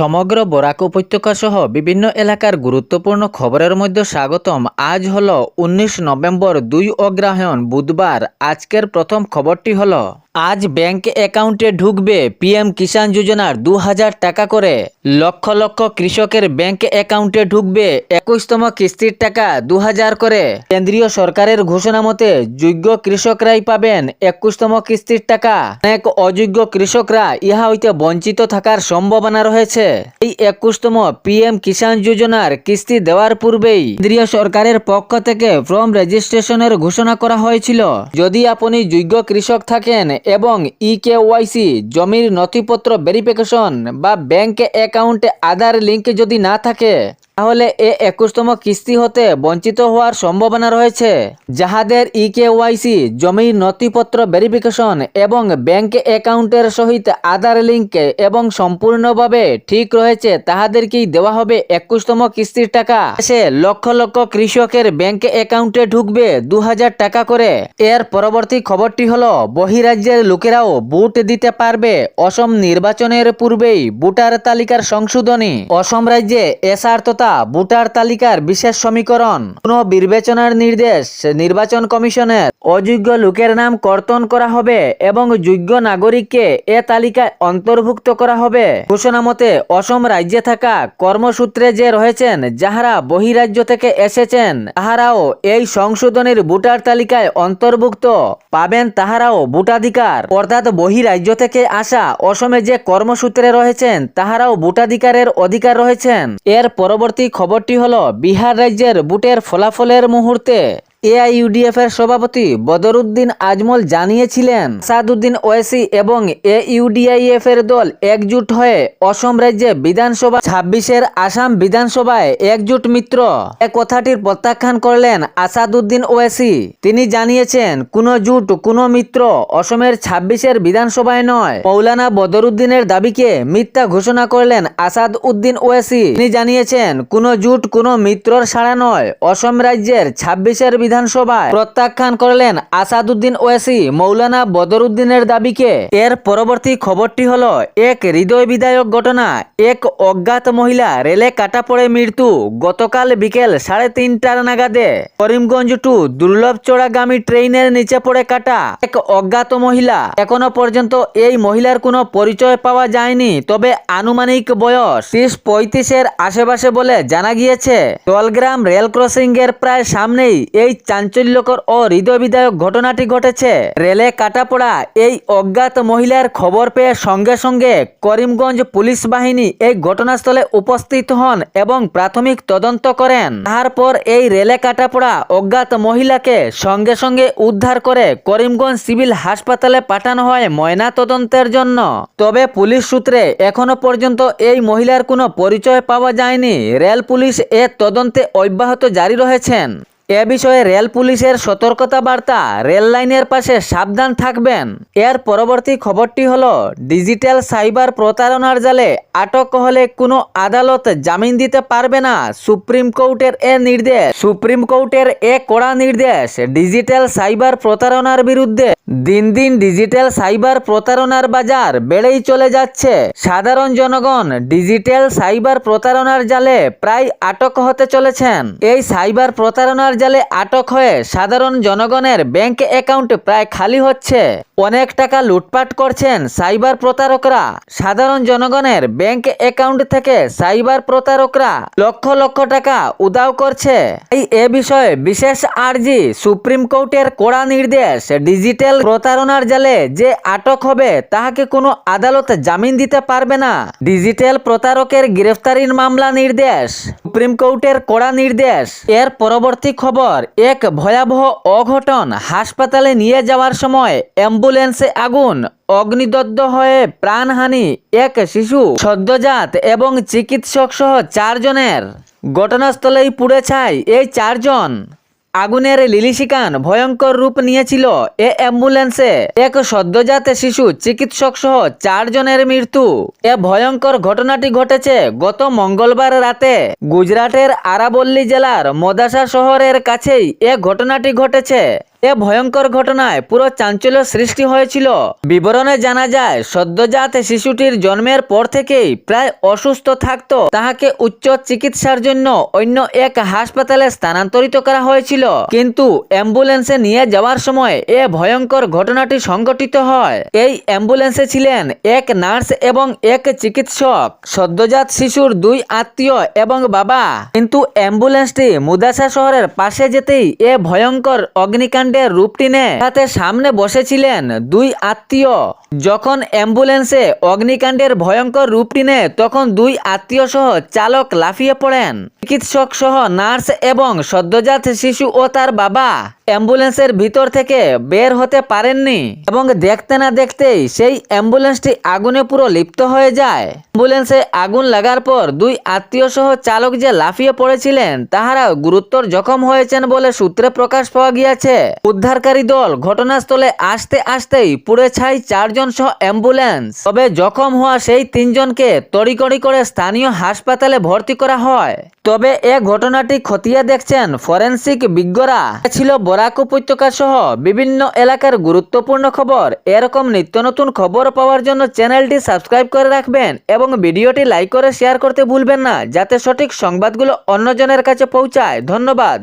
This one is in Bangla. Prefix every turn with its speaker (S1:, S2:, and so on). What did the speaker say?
S1: সমগ্র বরাক উপত্যকা সহ বিভিন্ন এলাকার গুরুত্বপূর্ণ খবরের মধ্যে স্বাগতম। আজ হল উনিশ নভেম্বর দুই অগ্রহায়ণ বুধবার। আজকের প্রথম খবরটি হল আজ ব্যাংক অ্যাকাউন্টে ঢুকবে পিএম কিষাণ যোজনার দু হাজার টাকা করে। লক্ষ লক্ষ কৃষকের ব্যাংক অ্যাকাউন্টে ঢুকবে একুশতম কিস্তির টাকা দু হাজার করে। কেন্দ্রীয় সরকারের ঘোষণা মতে, যোগ্য কৃষকরাই পাবেন একুশতম কিস্তির টাকা। অনেক অযোগ্য কৃষকরা ইহা হইতে বঞ্চিত থাকার সম্ভাবনা রয়েছে। এই একুশতম পিএম কিষাণ যোজনার কিস্তি দেওয়ার পূর্বেই কেন্দ্রীয় সরকারের পক্ষ থেকে ফর্ম রেজিস্ট্রেশনের ঘোষণা করা হয়েছিল। যদি আপনি যোগ্য কৃষক থাকেন এবং ই কে ওয়াইসি জমির নথিপত্র ভেরিফিকেশন বা ব্যাঙ্ক অ্যাকাউন্টে আধার লিঙ্ক যদি না থাকে। তাহলে এ একুশতম কিস্তি হতে বঞ্চিত হওয়ার সম্ভাবনা রয়েছে। যাহাদের ই কে ওয়াইসি জমির নথিপত্র ভেরিফিকেশন এবং ব্যাংক অ্যাকাউন্টের সহিত আধার লিঙ্ক এবং সম্পূর্ণভাবে ঠিক রয়েছে, তাহাদেরকেই দেওয়া হবে একুশতম কিস্তির টাকা। সে লক্ষ লক্ষ কৃষকের ব্যাংক অ্যাকাউন্টে ঢুকবে দু হাজার টাকা করে। এর পরবর্তী খবরটি হলো, বহিরাজ্যের লোকেরাও ভোট দিতে পারবে অসম নির্বাচনের পূর্বেই ভোটার তালিকার সংশোধনী। অসম রাজ্যে এসআর তথা ভোটার তালিকার বিশেষ সমীকরণ। পুনঃ বিবেচনার নির্দেশ নির্বাচন কমিশনের। অযোগ্য লোকের নাম কর্তন করা হবে এবং যোগ্য নাগরিককে এ তালিকায় অন্তর্ভুক্ত করা হবে। ঘোষণা মতে, অসম রাজ্যে থাকা কর্মসূত্রে যে রয়েছেন, যাহারা বহিরাজ্য থেকে এসেছেন, তাহারাও এই সংশোধনের ভোটার তালিকায় অন্তর্ভুক্ত। পাবেন তাহারাও ভোটাধিকার। অর্থাৎ বহিরাজ্য থেকে আসা অসমে যে কর্মসূত্রে রয়েছেন, তাহারাও ভোটাধিকারের অধিকার রয়েছেন। এর পরবর্তী খবরটি হল বিহার রাজ্যের বুটের ফলাফলের মুহূর্তে এআইইউডিএফ এর সভাপতি বদরুদ্দিন আজমল জানিয়েছিলেন সাদুদ্দিন ওয়েসি এবং এইউডিআইএফ এর দল একজুট হয়ে অসম রাজ্যে বিধানসভা, ছাব্বিশের আসাম বিধানসভায় একজুট মিত্র। এ কথাটির প্রত্যাখ্যান করলেন আসাদুদ্দিন ওয়েসি। তিনি জানিয়েছেন, কোনো জুট, কোনো মিত্র অসমের ছাব্বিশের বিধানসভায় নয়। মৌলানা বদরুদ্দিনের দাবিকে মিথ্যা ঘোষণা করলেন আসাদ উদ্দিন ওয়েসি। তিনি জানিয়েছেন, কোনো জুট, কোনো মিত্রর সাড়া নয়, অসম রাজ্যের ছাব্বিশের বিধানসভায় প্রত্যাখ্যান করলেন আসাদুদ্দিন ওয়েসি, মৌলানা বদরুদ্দিনের দাবিকে। এর পরবর্তী খবরটি হল, এক হৃদয় বিদায়ক ঘটনা, এক অজ্ঞাত মহিলা রেলে কাটা পড়ে মৃত্যু গতকাল বিকেল সাড়ে তিনটার নাগাদে। করিমগঞ্জ টু দুর্লভচড়াগামী ট্রেনের নিচে পড়ে কাটা এক অজ্ঞাত মহিলা। এখনও পর্যন্ত এই মহিলার কোনো পরিচয় পাওয়া যায়নি, তবে আনুমানিক বয়স ত্রিশ পঁয়ত্রিশের আশেপাশে বলে জানা গিয়েছে। দলগ্রাম রেল ক্রসিং এর প্রায় সামনেই এই চাঞ্চল্যকর ও হৃদয় বিদায়ক ঘটনাটি ঘটেছে। রেলে কাটা পড়া এই অজ্ঞাত মহিলার খবর পেয়ে সঙ্গে সঙ্গে করিমগঞ্জ পুলিশ বাহিনী এই ঘটনাস্থলে উপস্থিত হন এবং প্রাথমিক তদন্ত করেন। তারপর এই রেলে কাটা পড়া অজ্ঞাত মহিলাকে সঙ্গে সঙ্গে উদ্ধার করে করিমগঞ্জ সিভিল হাসপাতালে পাঠানো হয় ময়না তদন্তের জন্য। তবে পুলিশ সূত্রে এখনও পর্যন্ত এই মহিলার কোনো পরিচয় পাওয়া যায়নি। রেল পুলিশ এ তদন্তে অব্যাহত জারি রয়েছেন। এ বিষয়ে রেল পুলিশের সতর্কতা বার্তা রেল লাইনের পাশে সাবধান থাকবেন। এর পরবর্তী খবরটি হল, ডিজিটাল সাইবার প্রতারণার জালে আটক হলে কোনো আদালত জামিন দিতে পারবে না, সুপ্রিম কোর্টের এ নির্দেশ। সুপ্রিম কোর্টের এ কড়া নির্দেশ, ডিজিটাল সাইবার প্রতারণার বিরুদ্ধে। দিন দিন ডিজিটাল সাইবার প্রতারণার বাজার বেড়েই চলে যাচ্ছে। সাধারণ জনগণ ডিজিটাল সাইবার প্রতারণার জালে প্রায় আটক হতে চলেছেন। এই সাইবার প্রতারণার জালে আটক হয়ে সাধারণ জনগণের ব্যাংক অ্যাকাউন্ট প্রায় খালি হচ্ছে। অনেক টাকা লুটপাট করছেন সাইবার প্রতারকরা। সাধারণ জনগণের ব্যাংক অ্যাকাউন্ট থেকে সাইবার প্রতারকরা লক্ষ লক্ষ টাকা উদাও করছে। এই এ বিষয়ে বিশেষ আর্জি সুপ্রিম কোর্টের কড়া নির্দেশ ডিজিটাল প্রতারণার জালে যে আটক হবে তাহাকে কোনো আদালত জামিন দিতে পারবে না। ডিজিটাল প্রতারকের গ্রেফতারির মামলা নির্দেশ। সুপ্রিম কোর্টের কড়া নির্দেশ। এর পরবর্তী খবর, এক ভয়াবহ অঘটন হাসপাতালে নিয়ে যাওয়ার সময় অ্যাম্বুলেন্সে আগুন, অগ্নিদগ্ধ হয়ে প্রাণহানি, এক শিশু, সদ্যজাত এবং চিকিৎসক সহ চারজনের। ঘটনাস্থলেই পুড়ে ছাই এই চারজন। আগুনের লিলিশিকান ভয়ঙ্কর রূপ নিয়েছিল এ অ্যাম্বুলেন্সে। এক সদ্যজাত শিশু চিকিৎসক সহ চারজনের মৃত্যু। এ ভয়ঙ্কর ঘটনাটি ঘটেছে গত মঙ্গলবার রাতে গুজরাটের আরাবল্লী জেলার মদাসা শহরের কাছেই এ ঘটনাটি ঘটেছে। এ ভয়ঙ্কর ঘটনায় পুরো চাঞ্চল্য সৃষ্টি হয়েছিল। বিবরণে জানা যায়, সদ্যজাত শিশুটির জন্মের পর থেকেই প্রায় অসুস্থ থাকতো। তাহাকে উচ্চ চিকিৎসার জন্য অন্য এক হাসপাতালে স্থানান্তরিত করা হয়েছিল। কিন্তু অ্যাম্বুলেন্সে নিয়ে যাওয়ার সময় এ ভয়ঙ্কর ঘটনাটি সংঘটিত হয়। এই অ্যাম্বুলেন্সে ছিলেন এক নার্স এবং এক চিকিৎসক। সদ্যজাত শিশুর দুই আত্মীয় এবং বাবা। কিন্তু অ্যাম্বুলেন্সটি মুদাসা শহরের পাশে যেতেই এ ভয়ঙ্কর অগ্নিকাণ্ডের রূপটি নেয় তাতে সামনে বসেছিলেন দুই আত্মীয়। যখন অ্যাম্বুলেন্সে অগ্নিকাণ্ডের ভয়ঙ্কর রূপটি নেয় তখন দুই আত্মীয় সহ চালক লাফিয়ে পড়েন। চিকিৎসক সহ নার্স এবং সদ্যজাত শিশু ও তার বাবা অ্যাম্বুলেন্সের ভিতর থেকে বের হতে পারেননি এবং দেখতে না দেখতেই সেই অ্যাম্বুলেন্সটি আগুনে পুরো লিপ্ত হয়ে যায়। অ্যাম্বুলেন্সে আগুন লাগার পর দুই আত্মীয় সহ চালক যে লাফিয়ে পড়েছিলেন তাহারা গুরুতর জখম হয়েছেন বলে সূত্রে প্রকাশ পাওয়া গিয়েছে। উদ্ধারকারী দল ঘটনাস্থলে আসতে আসতেই পুড়ে ছাই চারজন সহ অ্যাম্বুলেন্স। তবে জখম হওয়া সেই তিনজনকে তড়িকড়ি করে স্থানীয় হাসপাতালে ভর্তি করা হয়। তবে এ ঘটনাটি খতিয়ে দেখছেন ফরেন্সিক বিজ্ঞরা। ছিল বরাক উপত্যকা সহ বিভিন্ন এলাকার গুরুত্বপূর্ণ খবর। এরকম নিত্য নতুন খবর পাওয়ার জন্য চ্যানেলটি সাবস্ক্রাইব করে রাখবেন এবং ভিডিওটি লাইক করে শেয়ার করতে ভুলবেন না, যাতে সঠিক সংবাদগুলো অন্যজনের কাছে পৌঁছায়। ধন্যবাদ।